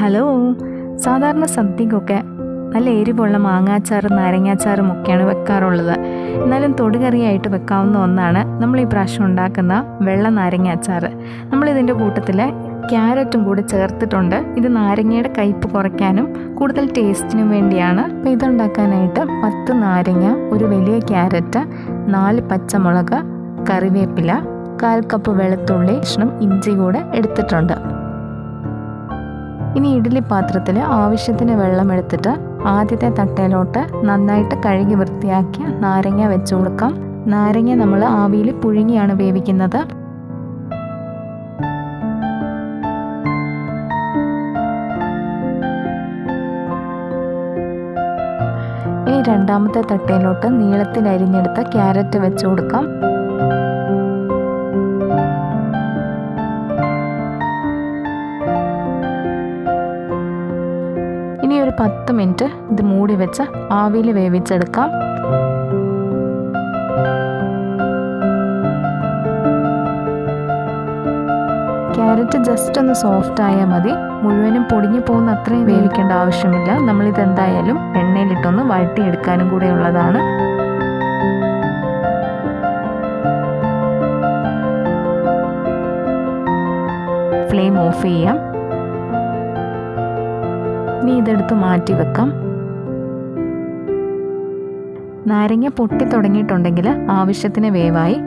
Hello സാധാരണ സദ്യക്കൊക്കെ നല്ല എരിവുള്ള മാങ്ങാച്ചാറും നാരങ്ങാച്ചാറും ഒക്കെയാണ് വെക്കാറുള്ളത്. എന്നാലും തൊടുകറിയായിട്ട് വെക്കാവുന്ന ഒന്നാണ് നമ്മൾ ഈ പ്രാവശ്യം ഉണ്ടാക്കുന്ന വെള്ള നാരങ്ങാച്ചാർ നമ്മളിതിന്റെ കൂട്ടത്തിൽ ക്യാരറ്റും കൂടി ചേർത്തിട്ടുണ്ട്. ഇത് നാരങ്ങയുടെ കയ്പ്പ് കുറയ്ക്കാനും കൂടുതൽ ടേസ്റ്റിനും വേണ്ടിയാണ്. അപ്പോൾ ഇതുണ്ടാക്കാനായിട്ട് പത്ത് നാരങ്ങ ഒരു വലിയ ക്യാരറ്റ് നാല് പച്ചമുളക് കറിവേപ്പില കാൽ കപ്പ് വെളുത്തുള്ളി കഷ്ണം ഇഞ്ചി കൂടെ എടുത്തിട്ടുണ്ട്. ഇനി ഇഡ്ഡലി പാത്രത്തിൽ ആവശ്യത്തിന് വെള്ളം എടുത്തിട്ട് ആദ്യത്തെ തട്ടയിലോട്ട് നന്നായിട്ട് കഴുകി വൃത്തിയാക്കി നാരങ്ങ വെച്ചു കൊടുക്കാം. നാരങ്ങ നമ്മൾ ആവിയിൽ പുഴുങ്ങിയാണ് വേവിക്കുന്നത്. ഇനി രണ്ടാമത്തെ തട്ടയിലോട്ട് നീളത്തിൽ അരിഞ്ഞെടുത്ത ക്യാരറ്റ് വെച്ചു കൊടുക്കാം. മിനിറ്റ് ഇത് മൂടി വെച്ച് ആവിയിൽ വേവിച്ചെടുക്കാം. ക്യാരറ്റ് ജസ്റ്റ് ഒന്ന് സോഫ്റ്റ് ആയാൽ മതി. മുഴുവനും പൊടിഞ്ഞു പോകുന്ന അത്രയും വേവിക്കേണ്ട ആവശ്യമില്ല. നമ്മളിത് എന്തായാലും എണ്ണയിലിട്ടൊന്ന് വഴട്ടിയെടുക്കാനും കൂടെ ഉള്ളതാണ്. ഫ്ലെയിം ഓഫ് ചെയ്യാം. ഇനി ഇതെടുത്ത് മാറ്റി വെക്കാം. നാരങ്ങ പൊട്ടി തുടങ്ങിയിട്ടുണ്ടെങ്കിൽ ആവശ്യത്തിന് വേവായി.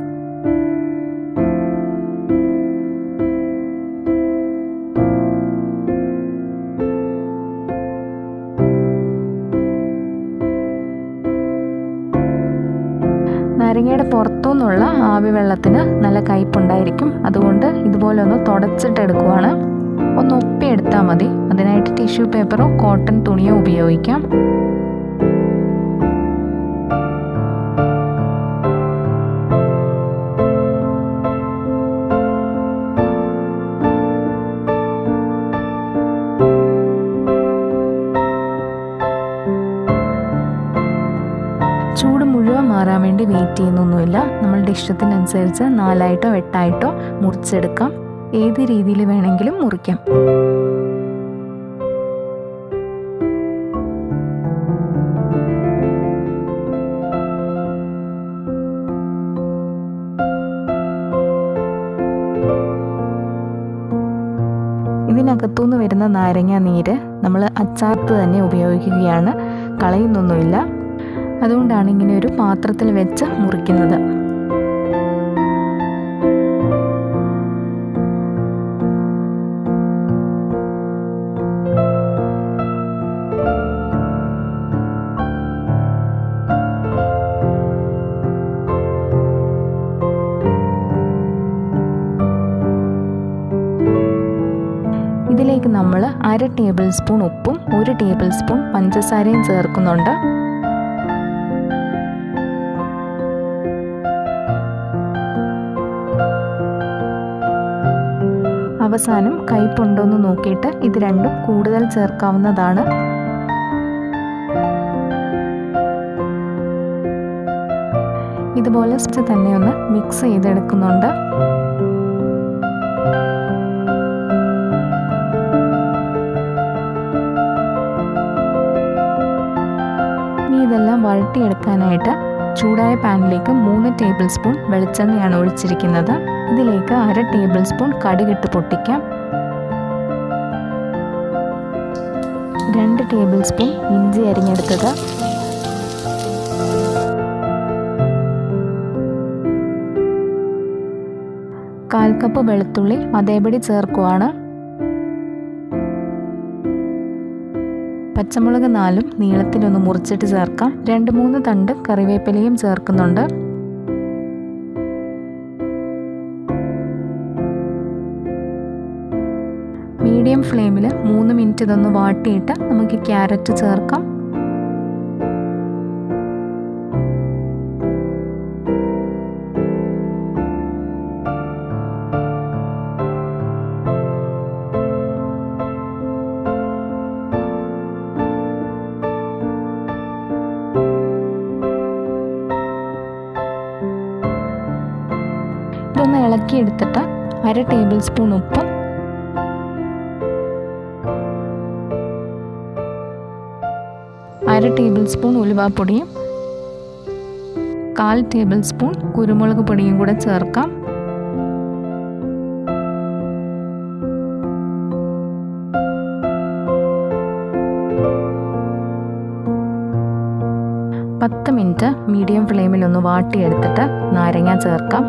നാരങ്ങയുടെ പുറത്തുനിന്നുള്ള ആവി വെള്ളത്തിന് നല്ല കയ്പുണ്ടായിരിക്കും. അതുകൊണ്ട് ഇതുപോലെ ഒന്ന് തുടച്ചിട്ടെടുക്കുവാണ്. ഒന്ന് ഒപ്പിയെടുത്താൽ മതി. അതിനായിട്ട് ടിഷ്യൂ പേപ്പറോ കോട്ടൺ തുണിയോ ഉപയോഗിക്കാം. ചൂട് മുഴുവൻ മാറാൻ വേണ്ടി വെയിറ്റ് ചെയ്യുന്നൊന്നുമില്ല. നമ്മളുടെ ഇഷ്ടത്തിനനുസരിച്ച് നാലായിട്ടോ എട്ടായിട്ടോ മുറിച്ചെടുക്കാം. ഏത് രീതിയിൽ വേണമെങ്കിലും മുറിക്കാം. ഇതിനകത്തുനിന്ന് വരുന്ന നാരങ്ങ നീര് നമ്മൾ അച്ചാർത്ത് തന്നെ ഉപയോഗിക്കുകയാണ്. കളയുന്നൊന്നുമില്ല. അതുകൊണ്ടാണ് ഇങ്ങനെ ഒരു പാത്രത്തിൽ വെച്ച് മുറിക്കുന്നത്. ഇതിലേക്ക് നമ്മൾ അര ടേബിൾ സ്പൂൺ ഉപ്പും ഒരു ടേബിൾ സ്പൂൺ പഞ്ചസാരയും ചേർക്കുന്നുണ്ട്. അവസാനം കയ്പുണ്ടോയെന്ന് നോക്കിയിട്ട് ഇത് രണ്ടും കൂടുതൽ ചേർക്കാവുന്നതാണ്. ഇതുപോലെ തന്നെ ഒന്ന് മിക്സ് ചെയ്തെടുക്കുന്നുണ്ട്. വഴട്ടിയെടുക്കാനായിട്ട് ചൂടായ പാനിലേക്ക് മൂന്ന് ടേബിൾ സ്പൂൺ വെളിച്ചെണ്ണയാണ് ഒഴിച്ചിരിക്കുന്നത്. ഇതിലേക്ക് അര ടേബിൾ സ്പൂൺ കടുകിട്ട് പൊട്ടിക്കാം. രണ്ട് ടേബിൾ സ്പൂൺ ഇഞ്ചി അരിഞ്ഞെടുത്തത്. കാൽ കപ്പ് വെളുത്തുള്ളി അതേപടി ചേർക്കുവാണ്. പച്ചമുളക് നാലും നീളത്തിലൊന്ന് മുറിച്ചിട്ട് ചേർക്കാം. രണ്ട് മൂന്ന് തണ്ട് കറിവേപ്പിലയും ചേർക്കുന്നുണ്ട്. മീഡിയം ഫ്ലെയിമിൽ മൂന്ന് മിനിറ്റ് ഇതൊന്ന് വാട്ടിയിട്ട് നമുക്ക് ക്യാരറ്റ് ചേർക്കാം. ഉണക്കിയെടുത്തിട്ട് അര ടേബിൾ സ്പൂൺ ഉപ്പ്. അര ടേബിൾ സ്പൂൺ ഉലുവാപ്പൊടിയും കാൽ ടേബിൾ സ്പൂൺ കുരുമുളക് പൊടിയും കൂടെ ചേർക്കാം. പത്ത് മിനിറ്റ് മീഡിയം ഫ്ലെയിമിൽ ഒന്ന് വാട്ടിയെടുത്തിട്ട് നാരങ്ങ ചേർക്കാം.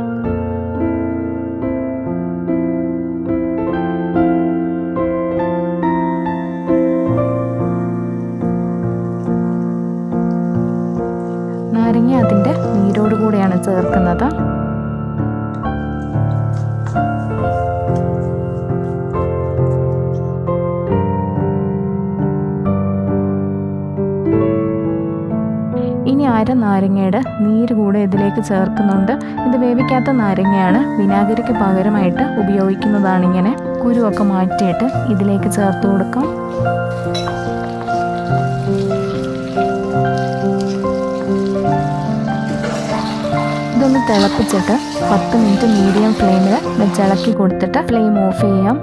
നാരങ്ങയുടെ നീര് കൂടെ ഇതിലേക്ക് ചേർക്കുന്നുണ്ട്. ഇത് വേവിക്കാത്ത നാരങ്ങയാണ് വിനാഗിരിക്ക് പകരമായിട്ട് ഉപയോഗിക്കുന്നതാണ് ഇങ്ങനെ കുരുവൊക്കെ മാറ്റിയിട്ട് ഇതിലേക്ക് ചേർത്ത് കൊടുക്കാം. ഇതൊന്ന് തിളപ്പിച്ചിട്ട് പത്ത് മിനിറ്റ് മീഡിയം ഫ്ലെയിമിൽ വെച്ചിളക്കി കൊടുത്തിട്ട് ഫ്ലെയിം ഓഫ് ചെയ്യാം.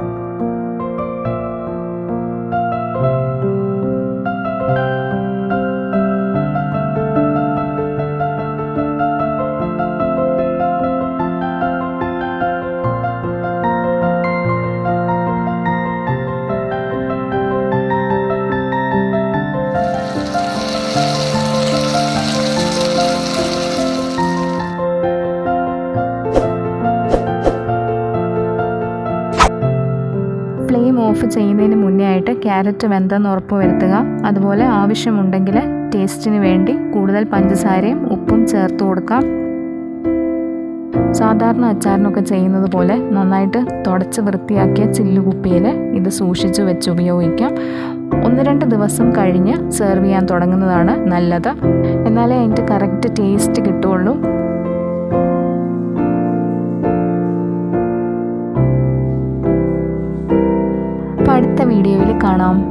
ഓഫ് ചെയ്യുന്നതിന് മുന്നേ ആയിട്ട് ക്യാരറ്റ് വെന്തെന്ന് ഉറപ്പ് വരുത്തുക. അതുപോലെ ആവശ്യമുണ്ടെങ്കിൽ ടേസ്റ്റിന് വേണ്ടി കൂടുതൽ പഞ്ചസാരയും ഉപ്പും ചേർത്ത് കൊടുക്കാം സാധാരണ അച്ചാറിനൊക്കെ ചെയ്യുന്നത് പോലെ നന്നായിട്ട് തുടച്ച് വൃത്തിയാക്കിയ ചില്ലുകുപ്പിയിൽ ഇത് സൂക്ഷിച്ച് വെച്ച് ഉപയോഗിക്കാം. ഒന്ന് രണ്ട് ദിവസം കഴിഞ്ഞ് സെർവ് ചെയ്യാൻ തുടങ്ങുന്നതാണ് നല്ലത്. എന്നാലേ അതിന്റെ കറക്റ്റ് ടേസ്റ്റ് കിട്ടുള്ളൂ കാണാം.